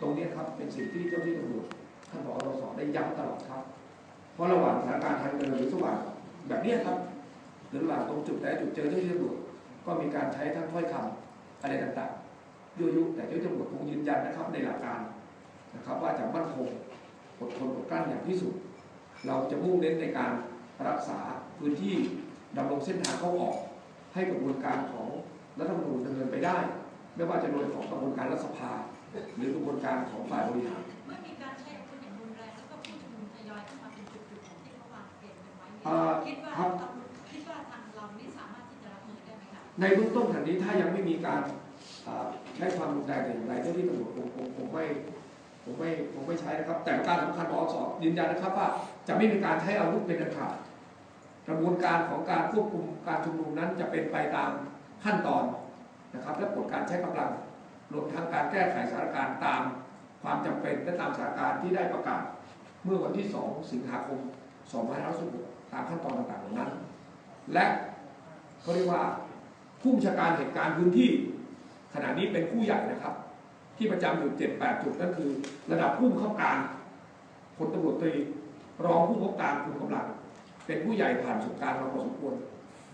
ตรงนี้ครับเป็นสิ่งที่เจ้าหน้าที่ตำรวจท่านผอกเราสอได้ย้ำตลอดครับ เพราะระหว่างสถานการณ์ทางเดินหรือสว่างแบบนี้ครับหรือระหว่างตรงจุดแต่จุดเจอเจ้าหน้าที่ตำรวจก็มีการใช้ทั้งถ้อยคำอะไรต่างๆยั่วยุแต่เจ้าหน้าที่ตำรวจคงยืนยันนะครับ ในหลักการนะครับว่าจะมั่นคงอดทนอดกลั้นอย่างที่สุด เราจะมุ่งเน้นในการรักษาพื้นที่ดำรงเส้นทางเข้าออก ให้กระบวนการของรัฐธรรมนูญดำเนินไปได้ ไม่ว่าจะโดยของกระบวนการรัฐสภา หรือกระบวนการของฝ่ายบริหารเมื่อมีการใช้อาวุธอย่างรุนแรงแล้วก็ผู้ชุมนุมทยอยเข้ามาเป็นจุดๆของที่เขาวางเกณฑ์กันไว้อ่าคิดว่าครับตำรวจคิดว่าทางเรานี่สามารถที่จะรับมือได้ไหมคะในเบื้องต้นขณะนี้ถ้ายังไม่มีการอ่าใช้ความรุนแรงแต่อย่างไรเจ้าหน้าที่ตำรวจคงคงคงไม่คงไม่คงไม่ใช้นะครับ แต่การสำคัญบอสยืนยันนะครับว่าจะไม่มีการใช้อาวุธเป็นอันขาดกระบวนการของการควบคุมการชุมนุมนั้นจะเป็นไปตามขั้นตอน นะครับและกฎการใช้กำลังรวมทั้งการแก้ไขสถานการณ์ตามความจำเป็นและตามสถานการณ์ที่ได้ประกาศ เมื่อวันที่ 2 สิงหาคม 2566ตามขั้นตอนต่างๆเหล่านั้น และเขาเรียกว่าผู้บัญชาการเหตุการณ์พื้นที่ ขณะนี้เป็นผู้ใหญ่นะครับ ที่ประจำอยู่เจ็ดแปดจุดนั่นคือ ระดับผู้บังคับการพลตำรวจตรีรองผู้บังคับการคุมกำลัง เป็นผู้ใหญ่ผ่านประสบการณ์มาพอสมควร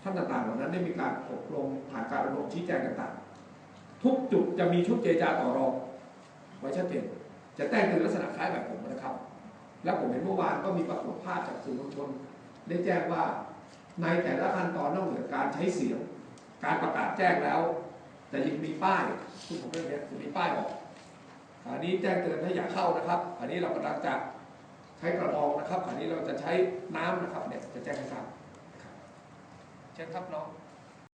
ท่านต่างๆเหล่านั้นได้มีการอบรมผ่านการอบรมชี้แจงต่างๆ ทุกจุดจะมีชุดเจรจาต่อรองไว้ชัดเจนจะแต่งเป็นลักษณะคล้ายแบบผมนะครับ และผมเห็นเมื่อวานก็มีปรากฏภาพจากสื่อมวลชน ได้แจ้งว่าในแต่ละขั้นตอนนอกเหนือการใช้เสียง การประกาศแจ้งแล้ว แต่ยังมีป้ายที่ผมเรื่องนี้จะมีป้ายออกอันนี้แจ้งเตือนถ้าอยากเข้านะครับ อันนี้เรากำลังจะใช้กระบองนะครับ อันนี้เราจะใช้น้ำนะครับเนี่ยจะแจ้งให้ทราบ trên thấp lỗ.